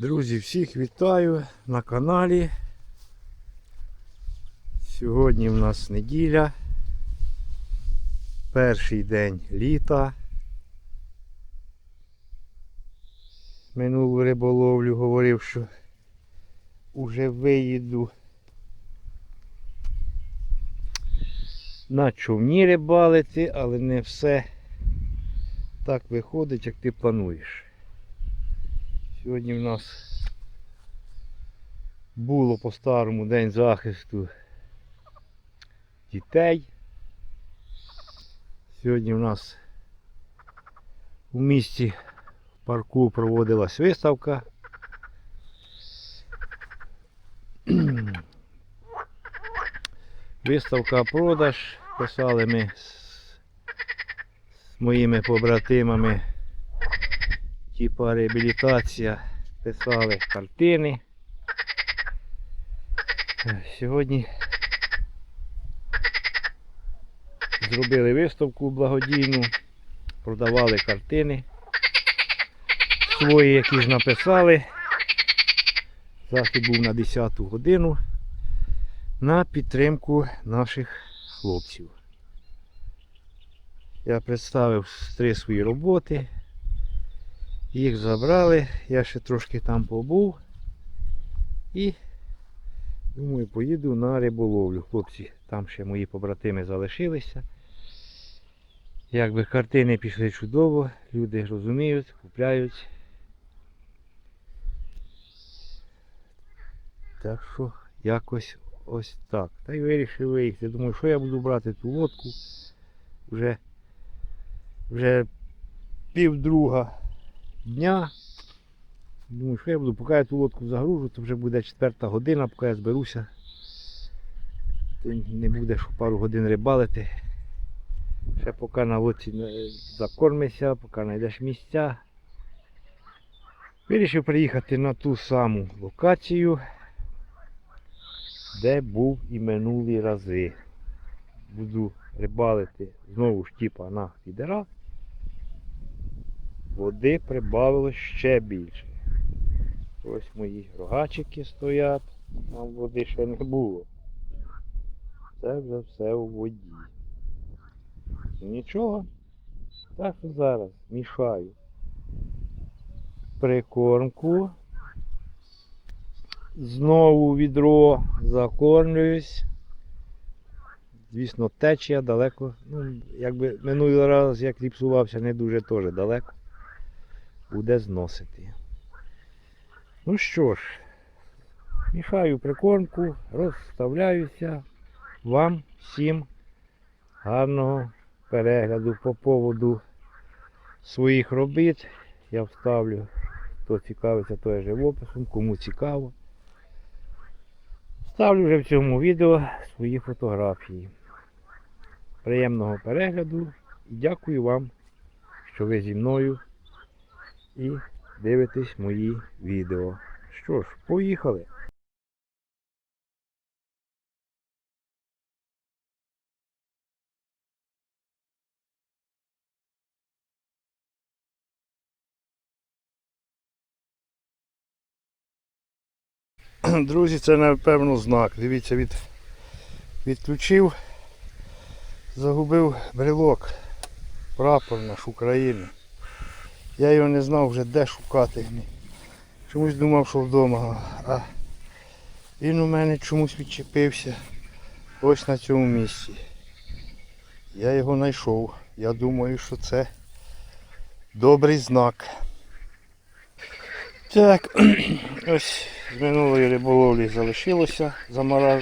Друзі, всіх вітаю на каналі. Сьогодні в нас неділя. Перший день літа. Минулу риболовлю говорив, що уже виїду на човні рибалити, але не все так виходить, як ти плануєш. Сьогодні в нас було по-старому день захисту дітей. Сьогодні в нас у місті в парку проводилась виставка. Виставка продаж. Писали ми з моїми побратимами типа реабілітація писали картини. Сьогодні зробили виставку благодійну, продавали картини свої, які ж написали. Захід був на 10 годину на підтримку наших хлопців. Я представив три свої роботи. Їх забрали, я ще трошки там побув і думаю, поїду на риболовлю. Хлопці, там ще мої побратими залишилися. Якби картини пішли чудово, люди розуміють, купляють. Так що якось ось так. Та й вирішив виїхати. Думаю, що я буду брати ту лодку. Вже, вже півдруга дня. Думаю, що я буду, поки я ту лодку загружу, то вже буде четверта година, поки я зберуся. То не буде що пару годин рибалити. Ще поки на лодці не закормишся, поки знайдеш місця. Вирішив приїхати на ту саму локацію, де був і минулі рази. Буду рибалити знову ж типа на фідера води прибавилось ще більше. Ось мої рогачики стоять, там води ще не було. Це вже все у воді. Нічого. Так що зараз мішаю прикормку. Знову відро закормлююсь. Звісно, течія далеко. Ну, якби минулий раз як ліпсувався, не дуже теж далеко буде зносити. Ну що ж, мішаю прикормку, розставляюся. Вам всім гарного перегляду по поводу своїх робіт. Я вставлю, хто цікавиться, той живописом, кому цікаво. Ставлю вже в цьому відео свої фотографії. Приємного перегляду і дякую вам, що ви зі мною і дивитесь мої відео. Що ж, поїхали. Друзі, це напевно знак. Дивіться, від, відключив, загубив брелок. Прапор наш України. Я його не знав вже де шукати. Чомусь думав, що вдома. А він у мене чомусь відчепився ось на цьому місці. Я його знайшов. Я думаю, що це добрий знак. Так, ось з минулої риболовлі залишилося,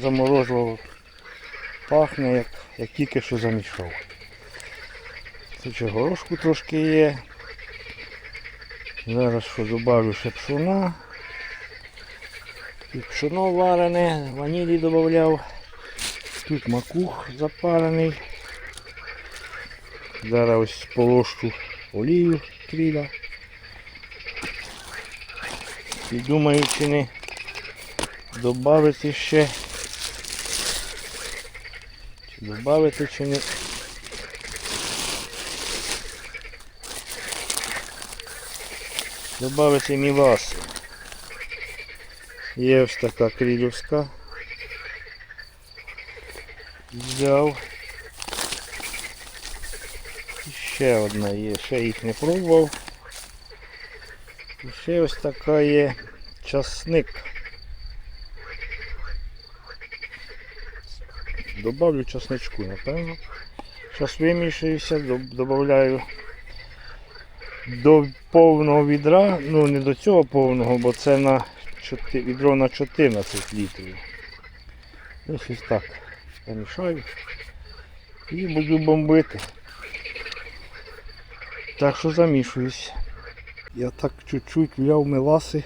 заморожував. Пахне, як, як тільки що замішав. Тут ще горошку трошки є. Зараз що добавлю ще пшона. Тут пшоно варене, ванілі додавав. Тут макух запарений. Зараз ось полощу олію тріля. І думаю, чи не додати ще. Чи додати, чи не. Добавити міласи. Є ось така крілівська. Взяв. Ще одна є, ще їх не пробував. І ще ось така є часник. Добавлю часничку, напевно. Зараз вимішуюся, додаю до повного відра, ну не до цього повного, бо це на 4, відро на 14 літрів. Ось ось так. Помішаю і буду бомбити. Так що замішуюсь. Я так чуть-чуть вляв меласи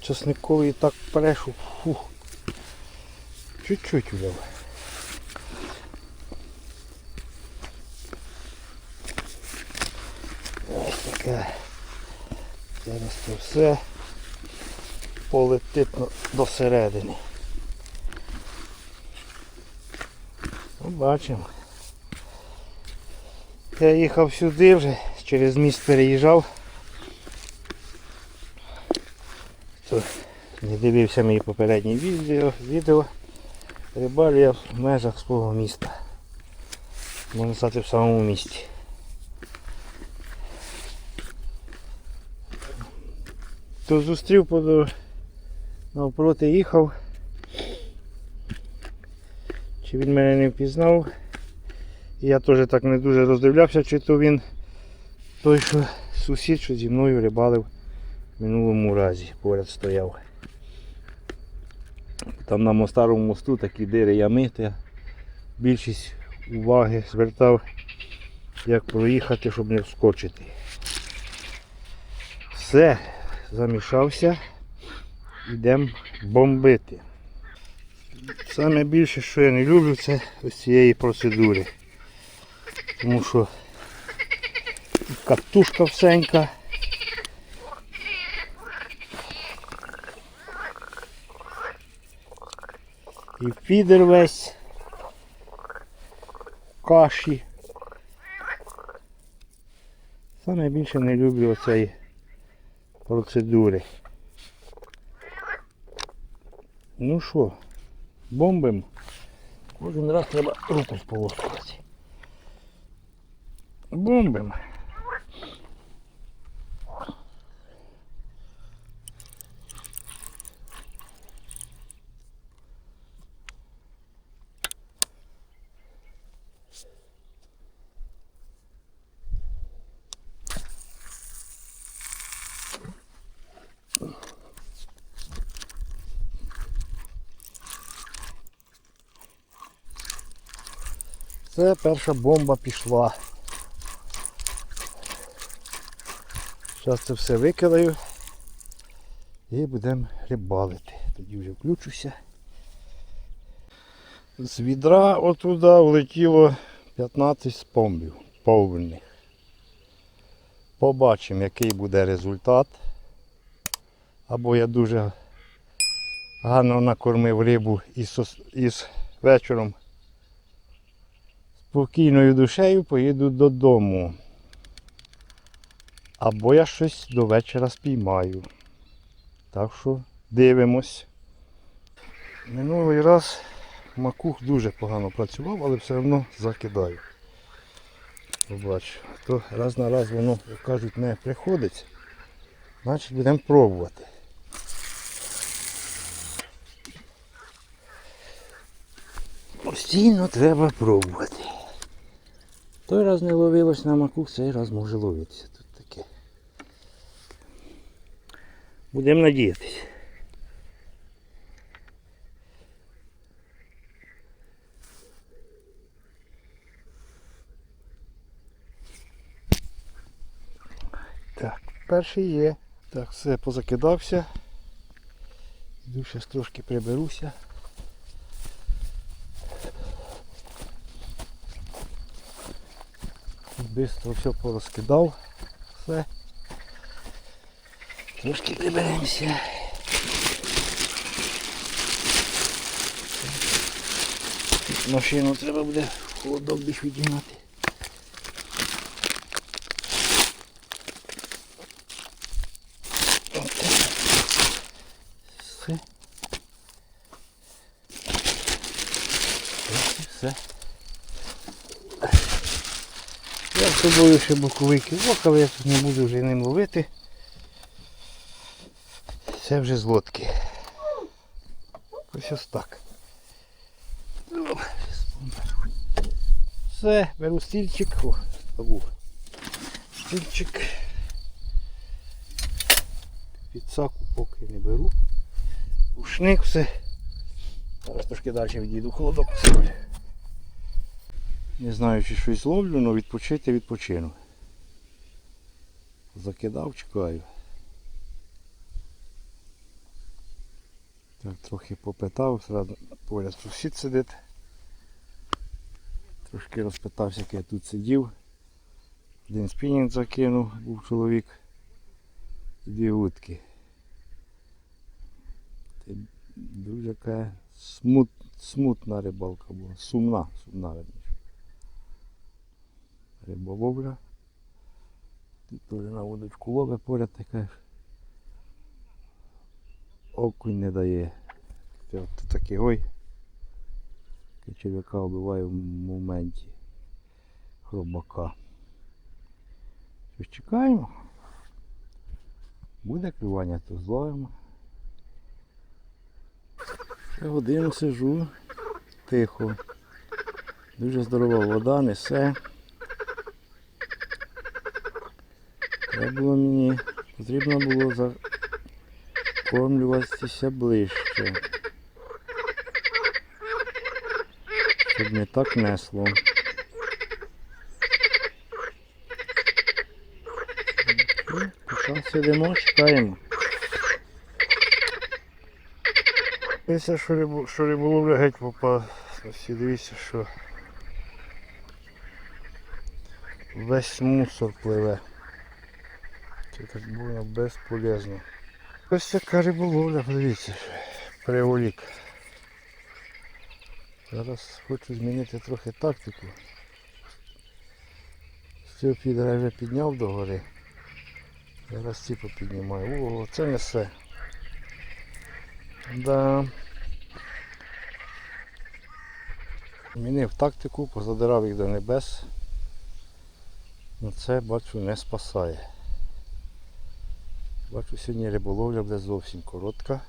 часниковий так прешу. Фух. Чуть-чуть вляв. Ось таке. Зараз це все полетить до середини. Ну, бачимо. Я їхав сюди вже, через міст переїжджав. То не дивився мої попередні відео, відео. Рибалю я в межах свого міста. Можна сказати в самому місті. То зустрів навпроти їхав. Чи він мене не впізнав. Я теж так не дуже роздивлявся, чи то він той, що сусід, що зі мною рибалив в минулому разі, поряд стояв. Там на старому мосту такі дири ями, то я більшість уваги звертав, як проїхати, щоб не вскочити. Все, замішався, йдемо бомбити. Саме більше, що я не люблю, це ось цієї процедури. Тому що катушка всенька. І фідер весь каші. Саме більше не люблю оцеї процедури. Ну що, бомбимо. Кожен раз треба руку сполоскувати. Бомбимо. Це перша бомба пішла. Зараз це все викидаю і будемо рибалити. Тоді вже включуся. З відра отуда влетіло 15 спомбів повних. Побачимо, який буде результат. Або я дуже гарно накормив рибу і сос- і з вечором спокійною душею поїду додому. Або я щось до вечора спіймаю. Так що дивимось. Минулий раз макух дуже погано працював, але все одно закидаю. Побачу. То раз на раз воно, як кажуть, не приходить. Значить будемо пробувати. Постійно треба пробувати. Той раз не ловилось на макух, цей раз може ловитися. Тут таке. Будемо надіятися. Так, перший є. Так, все позакидався. Йду зараз трошки приберуся. Бистро все порозкидав. Все. Трошки приберемося. Машину треба буде холодок більш відігнати. Все. Все. Я з собою ще боковий кивок, але я тут не буду вже ним ловити. Це вже з лодки. Ось ось так. Ну, Все, беру стільчик. О, забув. Стільчик. Підсаку поки не беру. Ушник все. Зараз трошки далі відійду холодок. Не знаю, чи щось ловлю, але відпочити відпочину. Закидав, чекаю. Так, трохи попитав, зразу поряд сусід сидить. Трошки розпитався, як я тут сидів. Один спінінг закинув, був чоловік. Дві. Це дуже смут, смутна рибалка була. Сумна, сумна верніше. Риболовля. Теж на водочку лове поряд така. ж. Окунь не дає. Це от такий ой. Черв'яка вбиває в моменті хробака. Що ж чекаємо? Буде клювання, то зловимо. Ще годину сижу, тихо. Дуже здорова вода, несе. Треба було мені, потрібно було закормлюватися ближче. Щоб не так несло. Поки сидимо, чекаємо. Дивіться, що, рибу, що риболовля геть попа. Всі дивіться, що весь мусор пливе. Це так було безполезно. Ось така риболовля, подивіться, переволік. Зараз хочу змінити трохи тактику. Цього підра вже підняв до гори. Зараз ці попіднімаю. Ого, це несе. Да. Змінив тактику, позадирав їх до небес. Ну це бачу не спасає. Бачу сьогодні риболовля буде зовсім коротка.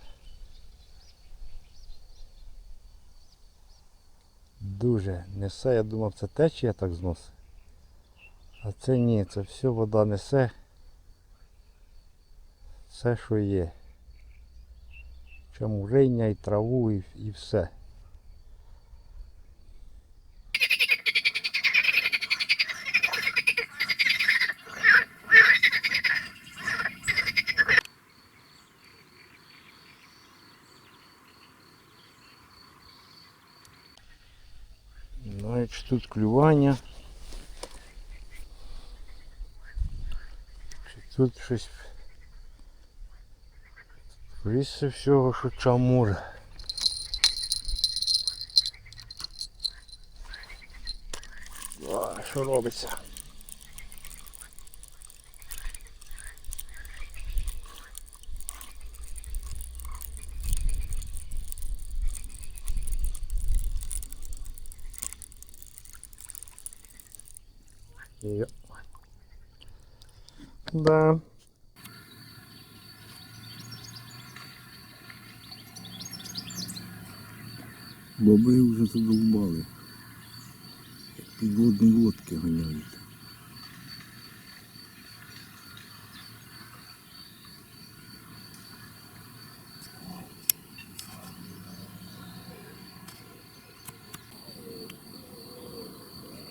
Дуже несе, я думав це течія так зносить. А це ні, це все вода несе. Все що є. Чамуриння і траву і, і все. Значить тут клювання. Чи Тут щось Скоріше всього, що чамур. Що робиться? Да. Баби вже задовбали. Підводні лодки ганяють.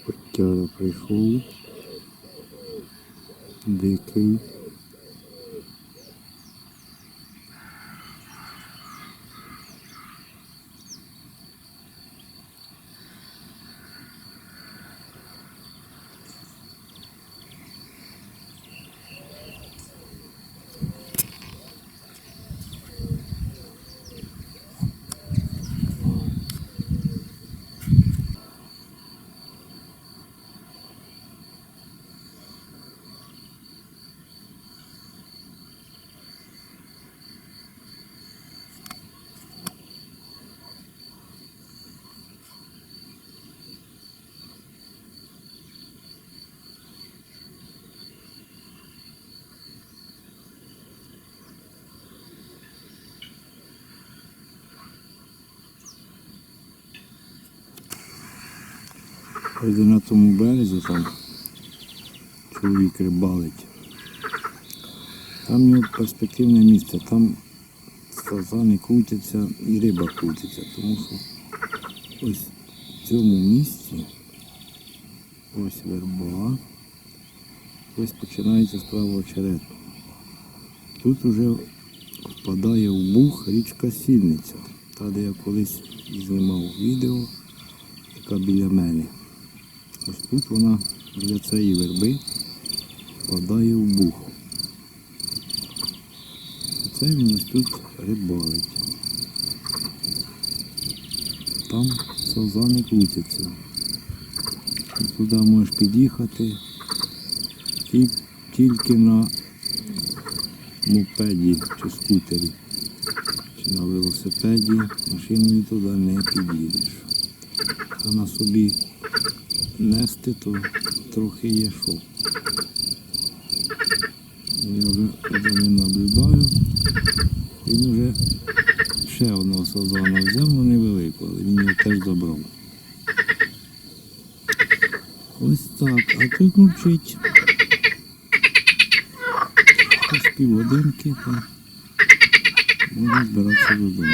Котяра прийшов. the key Ось на тому березі там чоловік рибалить. Там його перспективне місце, там фазани крутяться і риба крутиться, тому що ось в цьому місці ось верба, ось починається з правого черету. Тут уже впадає в бух річка Сільниця, та де я колись знімав відео, яка біля мене. Ось тут вона біля цієї верби впадає в бух. Це він ось тут рибалить. Там сазани крутяться. Туди можеш під'їхати ті- тільки на мопеді чи скутері, чи на велосипеді, машиною туди не під'їдеш. А на собі нести, то трохи є що. Я вже за ним наблюдаю. Він вже ще одного сазана взяв, ну невеликого, але він його теж забрав. Ось так, а тут мовчить. Ось півгодинки, то можна збиратися додому.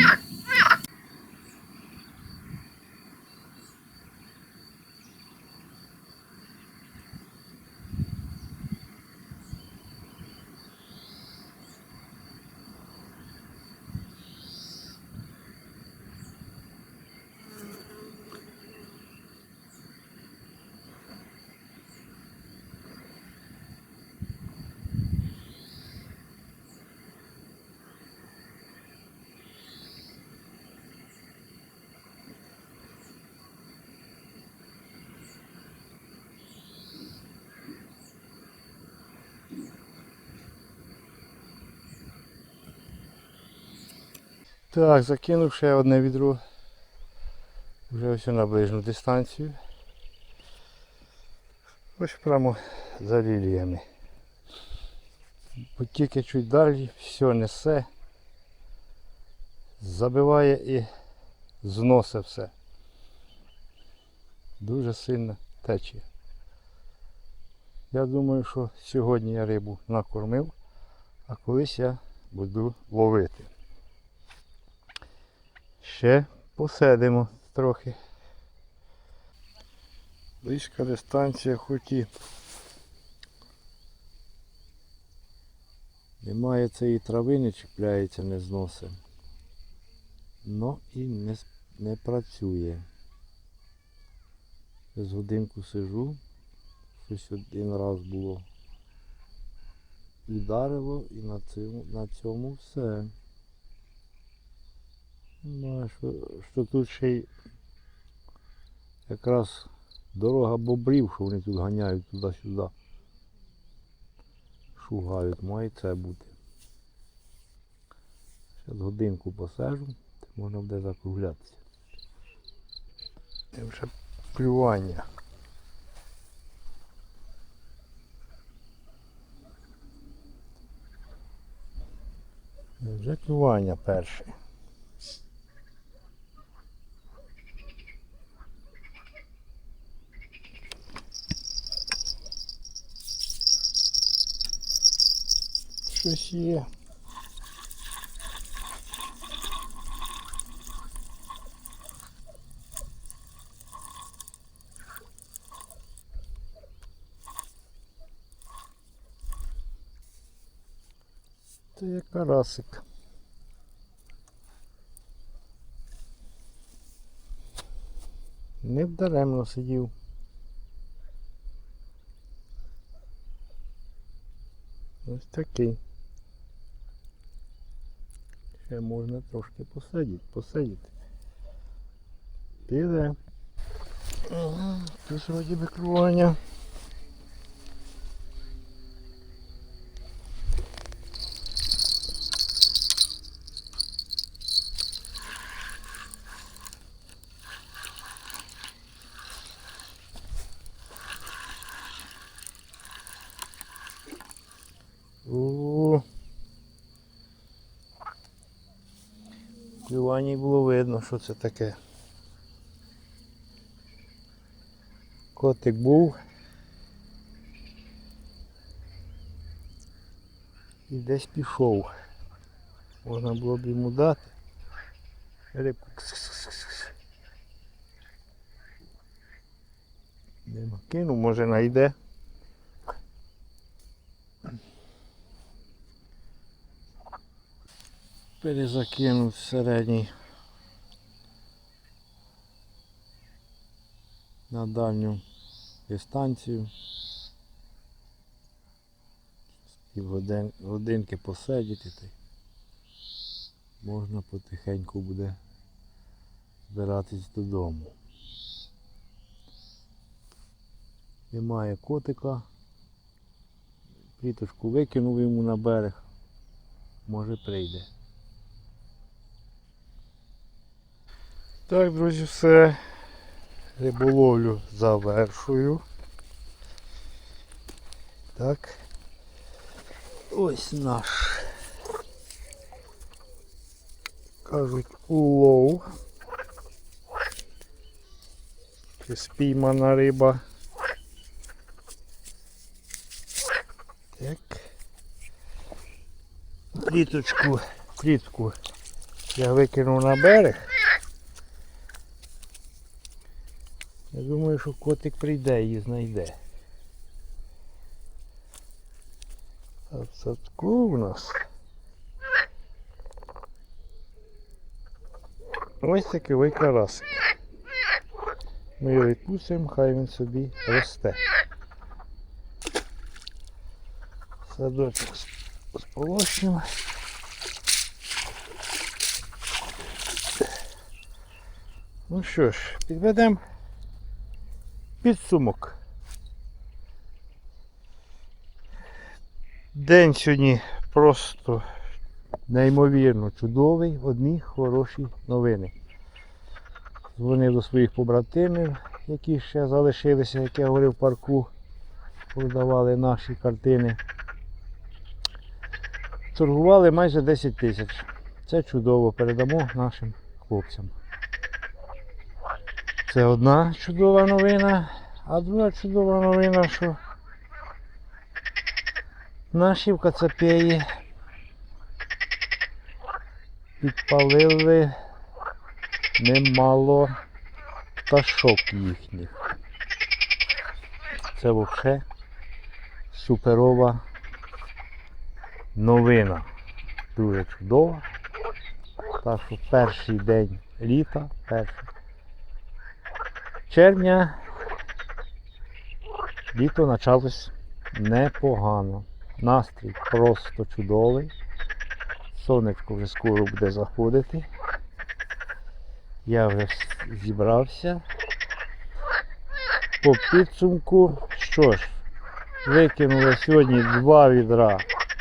Так, закинув ще одне відро. Вже ось на ближню дистанцію. Ось прямо за ліліями. Тільки чуть далі все несе. Забиває і зносить все. Дуже сильно тече. Я думаю, що сьогодні я рибу накормив, а колись я буду ловити. Ще посидимо трохи. Близька дистанція хоч і немає цієї трави, не чіпляється, не зносить. Но і не, не працює. З годинку сижу, щось один раз було. Ударило і на цьому, на цьому все. Ну, що, що тут ще й якраз дорога бобрів, що вони тут ганяють туди-сюди. Шугають, має це бути. Зараз годинку посажу, можна буде закруглятися. Це вже плювання. Вже клювання перше. Щось є. Це є карасик. Не вдаремно сидів. Ось такий. Ще можна трошки посидіти, посидіти. Піде. Тут вроді би клювання. О. Клюванні було видно, що це таке. Котик був. І десь пішов. Можна було б йому дати. Рибку. кс-кс-кс-кс. Нема. Кину, може найде. Перезакинув середній на дальню дистанцію. І годин, годинки посидіти. Можна потихеньку буде збиратись додому. Немає котика. Пліточку викинув йому на берег. Може прийде. Так, друзі, все. Риболовлю завершую. Так. Ось наш. Кажуть, улов. Чи спіймана риба. Так. Пліточку, плітку я викинув на берег. Я думаю, що котик прийде і знайде. А в садку у нас. Ось такий карасик. Ми його відпустимо, хай він собі росте. Садочок сполощимо. Ну що ж, підведемо підсумок. День сьогодні просто неймовірно чудовий, одні хороші новини. Дзвонив до своїх побратимів, які ще залишилися, як я говорив в парку, продавали наші картини. Торгували майже 10 тисяч. Це чудово, передамо нашим хлопцям. Це одна чудова новина, а друга чудова новина, що наші в Кацапеї підпалили немало пташок їхніх. Це взагалі суперова новина. Дуже чудова. Так що перший день літа, перший червня літо почалось непогано. Настрій просто чудовий. Сонечко вже скоро буде заходити. Я вже зібрався. По підсумку, що ж, викинули сьогодні два відра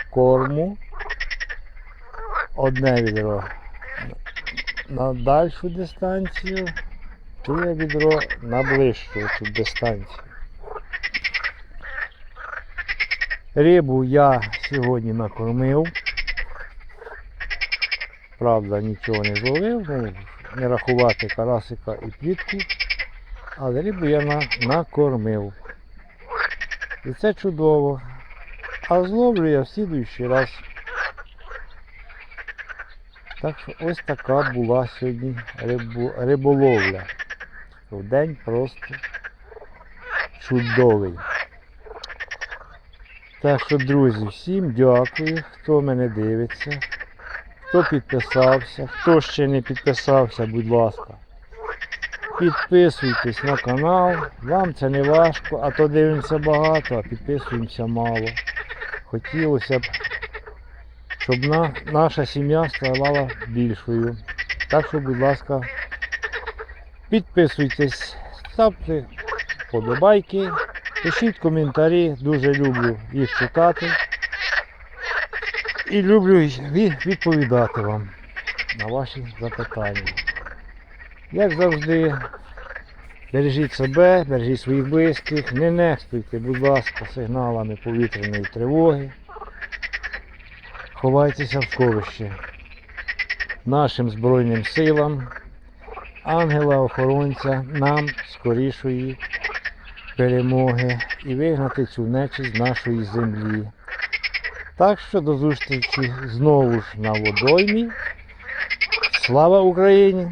корму. Одне відро на дальшу дистанцію, друге відро на ближчу цю дистанцію. Рибу я сьогодні накормив. Правда, нічого не зловив, ну, не рахувати карасика і плітку. Але рибу я на, накормив. І це чудово. А зловлю я в слідуючий раз. Так що ось така була сьогодні рибу, риболовля. В день просто чудовий. Так що, друзі, всім дякую, хто мене дивиться, хто підписався, хто ще не підписався, будь ласка. Підписуйтесь на канал, вам це не важко, а то дивимося багато, а підписуємося мало. Хотілося б, щоб на, наша сім'я ставала більшою. Так що, будь ласка, підписуйтесь, ставте вподобайки, пишіть коментарі, дуже люблю їх читати. І люблю відповідати вам на ваші запитання. Як завжди, бережіть себе, бережіть своїх близьких, не нехтуйте, будь ласка, сигналами повітряної тривоги. Ховайтеся в сховище. Нашим Збройним силам, ангела-охоронця, нам скорішої перемоги і вигнати цю нечисть з нашої землі. Так що до зустрічі знову ж на водоймі. Слава Україні!